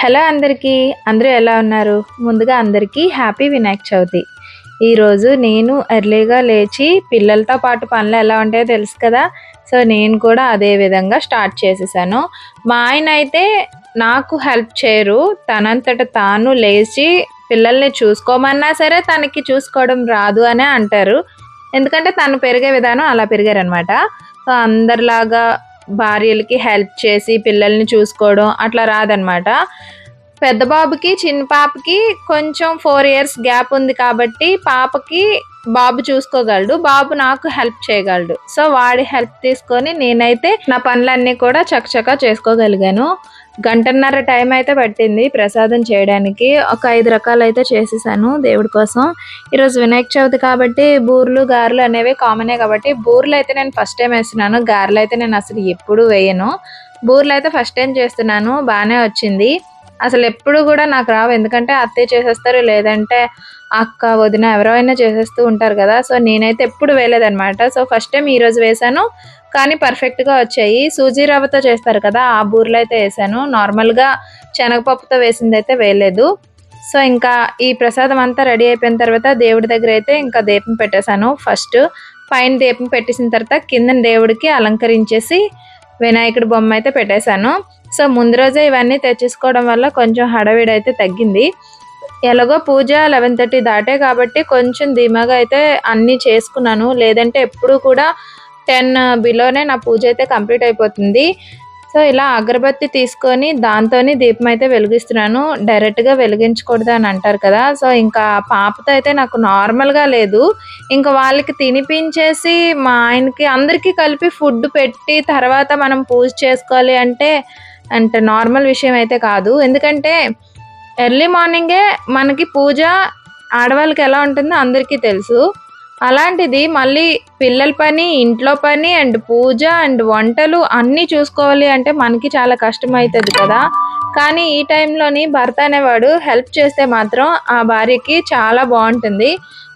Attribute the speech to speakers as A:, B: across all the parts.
A: Hello అందరికీ. అందరూ ఎలా ఉన్నారు? ముందుగా అందరికీ హ్యాపీ వినాయక చవితి. ఈరోజు నేను ఎర్లీగా లేచి పిల్లలతో పాటు పనులు ఎలా ఉంటాయో తెలుసు కదా? సో నేను కూడా అదే విధంగా స్టార్ట్ చేసేసాను. మా ఆయన అయితే నాకు హెల్ప్ చేయరు. తనంతట తాను లేచి పిల్లల్ని చూసుకోమన్నా సరే తనకి చూసుకోవడం రాదు అనే అంటారు. ఎందుకంటే తను పెరిగే విధానం అలా పెరిగారనమాట. సో అందరిలాగా భార్యలకి హెల్ప్ చేసి పిల్లల్ని చూసుకోవడం అట్లా రాదనమాట. పెద్ద బాబుకి చిన్న పాపకి కొంచెం ఫోర్ ఇయర్స్ గ్యాప్ ఉంది కాబట్టి పాపకి బాబు చూసుకోగలడు. బాబు నాకు హెల్ప్ చేయగలడు. సో వాడి హెల్ప్ తీసుకొని నేనైతే నా పనులన్నీ కూడా చకచకా చేసుకోగలిగాను. గంటన్నర టైం అయితే పట్టింది ప్రసాదం చేయడానికి. ఒక ఐదు రకాలు అయితే చేసేసాను దేవుడి కోసం. ఈరోజు వినాయక చవితి కాబట్టి బూర్లు గారెలు అనేవి కామనే కాబట్టి బూర్లు అయితే నేను ఫస్ట్ టైం వేస్తున్నాను. గారెలు అయితే నేను అసలు ఎప్పుడు వేయను. బూర్లు అయితే ఫస్ట్ టైం చేస్తున్నాను. బాగానే వచ్చింది. అసలు ఎప్పుడు కూడా నాకు రావు. ఎందుకంటే అత్తయ్య చేసేస్తారు లేదంటే అక్క వదిన ఎవరైనా చేసేస్తూ ఉంటారు కదా. సో నేనైతే ఎప్పుడు వేయలేదనమాట సో ఫస్ట్ టైం ఈరోజు వేసాను కానీ పర్ఫెక్ట్గా వచ్చాయి. సూజీ రవ్వతో చేస్తారు కదా ఆ బూర్లు అయితే వేసాను నార్మల్గా శనగపప్పుతో వేసింది అయితే వేయలేదు. సో ఇంకా ఈ ప్రసాదం అంతా రెడీ అయిపోయిన తర్వాత దేవుడి దగ్గర అయితే ఇంకా దీపం పెట్టేశాను. ఫస్ట్ పైన దీపం పెట్టేసిన తర్వాత కింద దేవుడికి అలంకరించేసి వినాయకుడి బొమ్మ అయితే పెట్టేశాను. సో ముందు రోజే ఇవన్నీ తెచ్చేసుకోవడం వల్ల కొంచెం హడావిడి అయితే తగ్గింది. ఎలాగో పూజ లెవెన్ థర్టీ దాటే కాబట్టి కొంచెం ధీమాగా అయితే అన్నీ చేసుకున్నాను. లేదంటే ఎప్పుడు కూడా టెన్ బిలోనే నా పూజ అయితే కంప్లీట్ అయిపోతుంది. సో ఇలా అగరబత్తి తీసుకొని దాంతోని దీపం అయితే వెలిగిస్తున్నాను డైరెక్ట్గా వెలిగించకూడదు అని అంటారు కదా. సో ఇంకా పాపతో అయితే నాకు నార్మల్గా లేదు. ఇంకా వాళ్ళకి తినిపించేసి మా ఆయనకి అందరికీ కలిపి ఫుడ్ పెట్టి తర్వాత మనం పూజ చేసుకోవాలి అంటే అంటే నార్మల్ విషయం అయితే కాదు. ఎందుకంటే ఎర్లీ మార్నింగే మనకి పూజ ఆడవాళ్ళకి ఎలా ఉంటుందో అందరికీ తెలుసు. అలాంటిది మళ్ళీ పిల్లల పని ఇంట్లో పని అండ్ పూజ అండ్ వంటలు అన్నీ చూసుకోవాలి అంటే మనకి చాలా కష్టం అవుతుంది కదా. కానీ ఈ టైంలోని భర్త అనేవాడు హెల్ప్ చేస్తే మాత్రం ఆ భార్యకి చాలా బాగుంటుంది.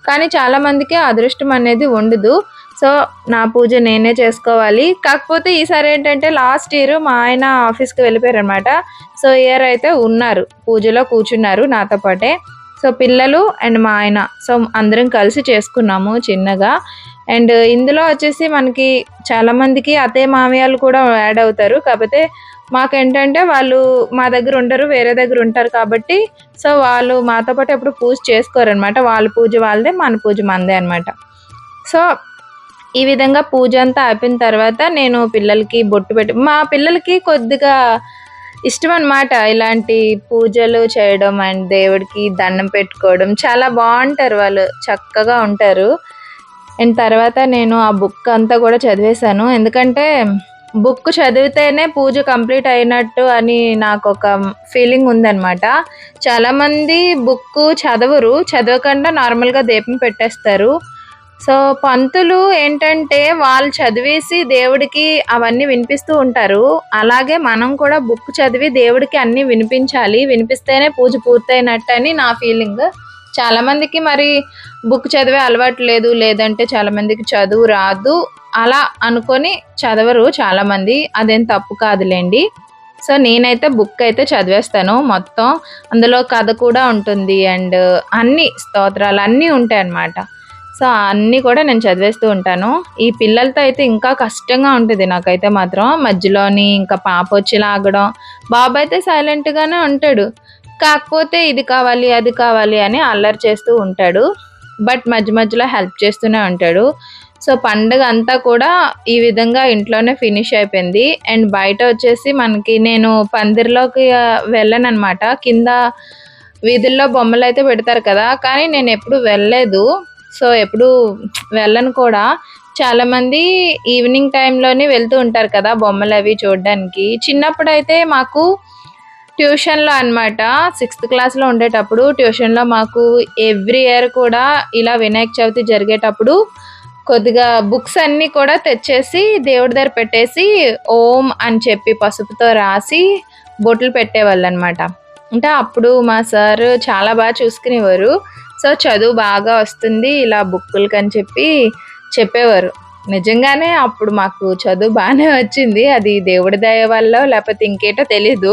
A: కానీ చాలామందికి అదృష్టం అనేది ఉండదు. సో నా పూజ నేనే చేసుకోవాలి. కాకపోతే ఈసారి ఏంటంటే లాస్ట్ ఇయర్ మా ఆయన ఆఫీస్కి వెళ్ళిపోయారు అనమాట సో ఇయర్ అయితే ఉన్నారు. పూజలో కూర్చున్నారు నాతో పాటే. సో పిల్లలు అండ్ మా ఆయన సో అందరం కలిసి చేసుకున్నాము చిన్నగా. అండ్ ఇందులో వచ్చేసి మనకి చాలామందికి అతే మామయ్యలు కూడా యాడ్ అవుతారు. కాకపోతే మాకేంటంటే వాళ్ళు మా దగ్గర ఉండరు వేరే దగ్గర ఉంటారు కాబట్టి సో వాళ్ళు మాతో పాటు ఎప్పుడు పూజ చేసుకోరనమాట వాళ్ళ పూజ వాళ్ళదే మన పూజ మందే అనమాట సో ఈ విధంగా పూజ అంతా అయిపోయిన తర్వాత నేను పిల్లలకి బొట్టు పెట్టి మా పిల్లలకి కొద్దిగా ఇష్టం అనమాట ఇలాంటి పూజలు చేయడం అండ్ దేవుడికి దండం పెట్టుకోవడం. చాలా బాగుంటారు వాళ్ళు చక్కగా ఉంటారు. అండ్ తర్వాత నేను ఆ బుక్ అంతా కూడా చదివేశాను. ఎందుకంటే బుక్ చదివితేనే పూజ కంప్లీట్ అయినట్టు అని నాకు ఒక ఫీలింగ్ ఉందన్నమాట. చాలామంది బుక్ చదవరు చదవకుండా నార్మల్గా దీపం పెట్టేస్తారు. సో పంతులు ఏంటంటే వాళ్ళు చదివేసి దేవుడికి అవన్నీ వినిపిస్తూ ఉంటారు. అలాగే మనం కూడా బుక్ చదివి దేవుడికి అన్నీ వినిపించాలి. వినిపిస్తేనే పూజ పూర్తయినట్టు అని నా ఫీలింగ్. చాలామందికి మరి బుక్ చదివే అలవాటు లేదు లేదంటే చాలామందికి చదువు రాదు. అలా అనుకొని చదవరు చాలామంది. అదేం తప్పు కాదులేండి. సో నేనైతే బుక్ అయితే చదివేస్తాను మొత్తం. అందులో కథ కూడా ఉంటుంది అండ్ అన్ని స్తోత్రాలు అన్నీ ఉంటాయి అన్నమాట సో అన్నీ కూడా నేను చదివేస్తూ ఉంటాను. ఈ పిల్లలతో అయితే ఇంకా కష్టంగా ఉంటుంది నాకైతే మాత్రం. మధ్యలోని ఇంకా పాప వచ్చి లాగడం. బాబు అయితే సైలెంట్గానే ఉంటాడు. కాకపోతే ఇది కావాలి అది కావాలి అని అల్లరి చేస్తూ ఉంటాడు. బట్ మధ్య మధ్యలో హెల్ప్ చేస్తూనే ఉంటాడు. సో పండుగ అంతా కూడా ఈ విధంగా ఇంట్లోనే ఫినిష్ అయిపోయింది. అండ్ బయట వచ్చేసి మనకి నేను పందిరిలోకి వెళ్ళాను అనమాట కింద వీధుల్లో బొమ్మలు అయితే పెడతారు కదా. కానీ నేను ఎప్పుడు వెళ్ళలేదు. సో ఎప్పుడు వెళ్ళను కూడా. చాలామంది ఈవినింగ్ టైంలోనే వెళ్తూ ఉంటారు కదా బొమ్మలు అవి చూడడానికి. చిన్నప్పుడు అయితే మాకు ట్యూషన్లో అనమాట సిక్స్త్ క్లాస్లో ఉండేటప్పుడు ట్యూషన్లో మాకు ఎవ్రీ ఇయర్ కూడా ఇలా వినాయక చవితి జరిగేటప్పుడు కొద్దిగా బుక్స్ అన్నీ కూడా తెచ్చేసి దేవుడి దగ్గర పెట్టేసి ఓం అని చెప్పి పసుపుతో రాసి బొట్లు పెట్టేవాళ్ళు అనమాట అంటే అప్పుడు మా సార్ చాలా బాగా చూసుకునేవారు. సో చదువు బాగా వస్తుంది ఇలా బుక్కులకి అని చెప్పి చెప్పేవారు. నిజంగానే అప్పుడు మాకు చదువు బాగానే వచ్చింది అది దేవుడి దయ వల్ల లేకపోతే ఇంకేటో తెలీదు.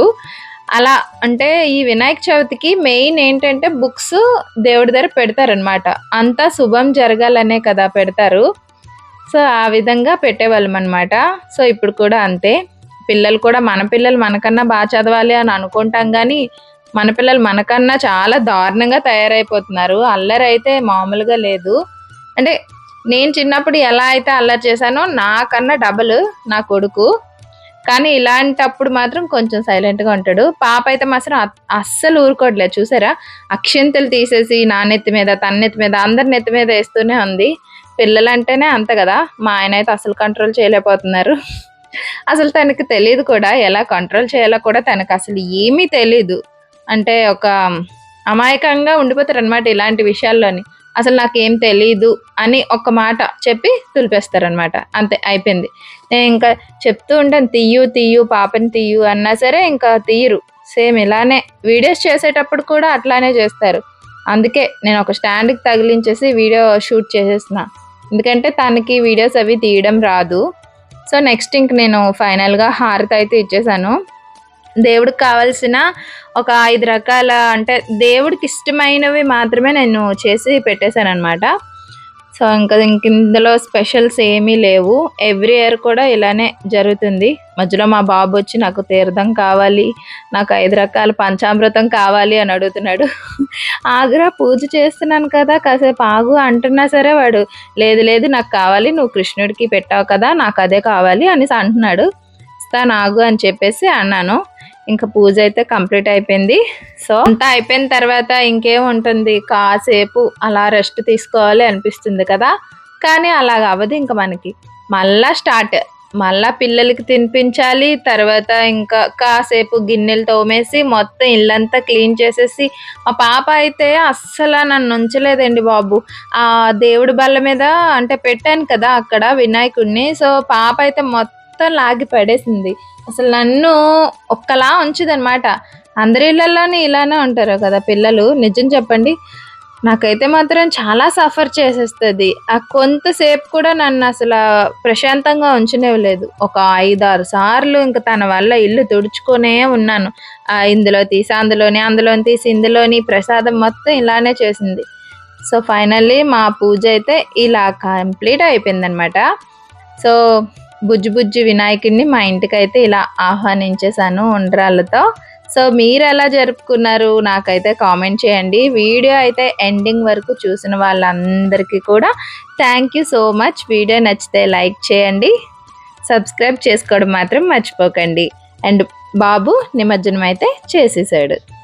A: అలా అంటే ఈ వినాయక చవితికి మెయిన్ ఏంటంటే బుక్స్ దేవుడి దగ్గర పెడతారనమాట అంతా శుభం జరగాలనే కదా పెడతారు. సో ఆ విధంగా పెట్టేవాళ్ళం అనమాట సో ఇప్పుడు కూడా అంతే. పిల్లలు కూడా మన పిల్లలు మనకన్నా బాగా చదవాలి అని అనుకుంటాం కానీ మన పిల్లలు మనకన్నా చాలా దారుణంగా తయారైపోతున్నారు. అల్లరి అయితే మామూలుగా లేదు. అంటే నేను చిన్నప్పుడు ఎలా అయితే అల్లరి చేశానో నాకన్నా డబుల్ నా కొడుకు. కానీ ఇలాంటప్పుడు మాత్రం కొంచెం సైలెంట్గా ఉంటాడు. పాప అయితే మాత్రం అస్సలు ఊరుకోవట్లేదు చూసారా? అక్షింతలు తీసేసి నా నెత్తి మీద తన నెత్తి మీద అందరి నెత్తి మీద వేస్తూనే ఉంది. పిల్లలు అంటేనే అంత కదా? మా ఆయన అయితే అసలు కంట్రోల్ చేయలేకపోతున్నారు. అసలు తనకి తెలియదు కూడా. ఎలా కంట్రోల్ చేయాలో కూడా తనకు అసలు ఏమీ తెలీదు. అంటే ఒక అమాయకంగా ఉండిపోతారు అనమాట ఇలాంటి విషయాల్లోని. అసలు నాకేం తెలీదు అని ఒక మాట చెప్పి తులిపేస్తారనమాట అంతే అయిపోయింది. నేను ఇంకా చెప్తూ ఉంటాను తీయు తీయు పాపని తీయు అన్నా సరే ఇంకా తీయరు. సేమ్ ఇలానే వీడియోస్ చేసేటప్పుడు కూడా అట్లానే చేస్తారు. అందుకే నేను ఒక స్టాండ్కి తగిలించేసి వీడియో షూట్ చేసేస్తున్నా. ఎందుకంటే తనకి వీడియోస్ అవి తీయడం రాదు. సో నెక్స్ట్ ఇంక నేను ఫైనల్గా హారతి అయితే ఇచ్చేసాను. దేవుడికి కావాల్సిన ఒక ఐదు రకాల అంటే దేవుడికి ఇష్టమైనవి మాత్రమే నేను చేసి పెట్టేశాను అనమాట సో ఇంకా ఇంక ఇందులో స్పెషల్స్ ఏమీ లేవు. ఎవ్రీ ఇయర్ కూడా ఇలానే జరుగుతుంది. మధ్యలో మా బాబు వచ్చి నాకు తీర్థం కావాలి నాకు ఐదు రకాల పంచామృతం కావాలి అని అడుగుతున్నాడు. ఆగురా పూజ చేస్తున్నాను కదా కాసేపు ఆగు అంటున్నా సరే వాడు లేదు లేదు నాకు కావాలి నువ్వు కృష్ణుడికి పెట్టావు కదా నాకు అదే కావాలి అనేసి అంటున్నాడు. ఇస్తాను ఆగు అని చెప్పేసి అన్నాను. ఇంకా పూజ అయితే కంప్లీట్ అయిపోయింది. సో అంతా అయిపోయిన తర్వాత ఇంకేం ఉంటుంది? కాసేపు అలా రెస్ట్ తీసుకోవాలి అనిపిస్తుంది కదా. కానీ అలాగ అవ్వదు ఇంకా మనకి. మళ్ళా స్టార్ట్ మళ్ళా పిల్లలకి తినిపించాలి. తర్వాత ఇంకా కాసేపు గిన్నెలు తోమేసి మొత్తం ఇల్లంతా క్లీన్ చేసేసి మా పాప అయితే అస్సలు నన్ను ఉంచలేదండి బాబు. ఆ దేవుడి బల్ల మీద అంటే పెట్టాను కదా అక్కడ వినాయకుడిని సో పాప అయితే మొత్తం మొత్తం లాగి పడేసింది. అసలు నన్ను ఒక్కలా ఉంచుదనమాట అందరి ఇళ్ళల్లోనే ఇలానే ఉంటారు కదా పిల్లలు. నిజం చెప్పండి. నాకైతే మాత్రం చాలా సఫర్ చేసేస్తుంది. ఆ కొంతసేపు కూడా నన్ను అసలు ప్రశాంతంగా ఉంచనివ్వలేదు. ఒక ఐదారు సార్లు ఇంకా తన వల్ల ఇల్లు తుడుచుకునే ఉన్నాను. ఇందులో తీసి అందులోని అందులోని తీసి ఇందులోని ప్రసాదం మొత్తం ఇలానే చేసింది. సో ఫైనల్లీ మా పూజ అయితే ఇలా కంప్లీట్ అయిపోయిందనమాట సో బుజ్జి బుజ్జి వినాయకుడిని మా ఇంటికి అయితే ఇలా ఆహ్వానించేశాను ఉండ్రాళ్ళతో. సో మీరు ఎలా జరుపుకున్నారు? నాకైతే కామెంట్ చేయండి. వీడియో అయితే ఎండింగ్ వరకు చూసిన వాళ్ళందరికీ కూడా thank you so much. Video నచ్చితే లైక్ చేయండి. సబ్స్క్రైబ్ చేసుకోవడం మాత్రం మర్చిపోకండి. అండ్ బాబు నిమజ్జనం అయితే చేసేసాడు.